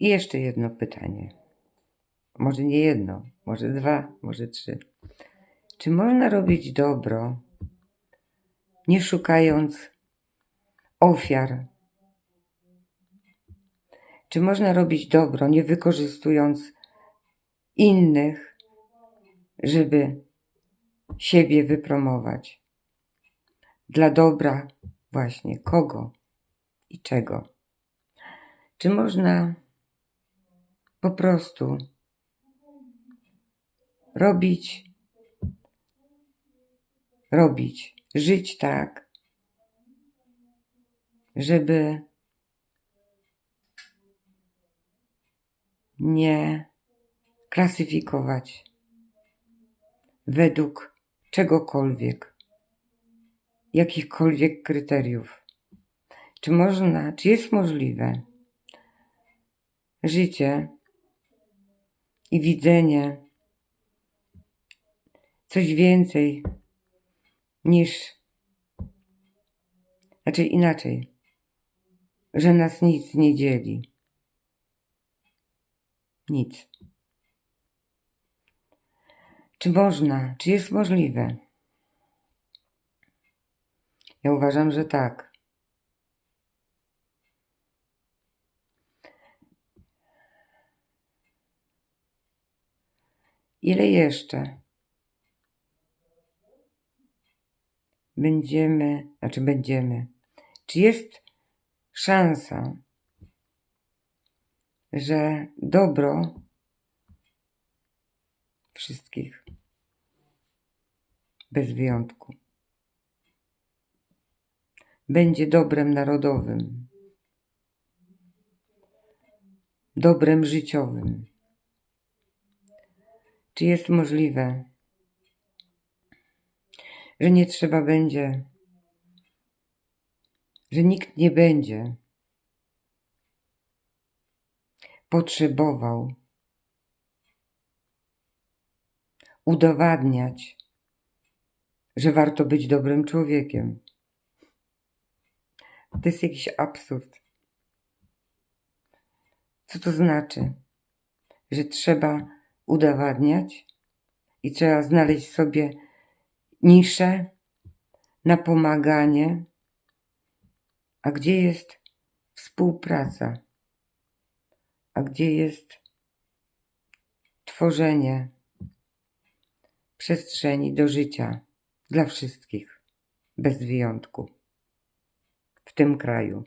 I jeszcze jedno pytanie. Może nie jedno, może dwa, może trzy. Czy można robić dobro, nie szukając ofiar? Czy można robić dobro, nie wykorzystując innych, żeby siebie wypromować? Dla dobra właśnie kogo i czego? Czy można po prostu robić, robić, żyć tak, żeby nie klasyfikować według czegokolwiek, jakichkolwiek kryteriów. Czy można, czy jest możliwe życie i widzenie coś więcej niż, znaczy inaczej, że nas nic nie dzieli. Nic. Czy można, czy jest możliwe? Ja uważam, że tak. Ile jeszcze będziemy, znaczy będziemy, czy jest szansa, że dobro wszystkich, bez wyjątku, będzie dobrem narodowym, dobrem życiowym. Czy jest możliwe, że nie trzeba będzie, że nikt nie będzie potrzebował udowadniać, że warto być dobrym człowiekiem. To jest jakiś absurd. Co to znaczy? Że trzeba udowadniać i trzeba znaleźć sobie niszę na pomaganie. A gdzie jest współpraca? A gdzie jest tworzenie przestrzeni do życia dla wszystkich, bez wyjątku, w tym kraju?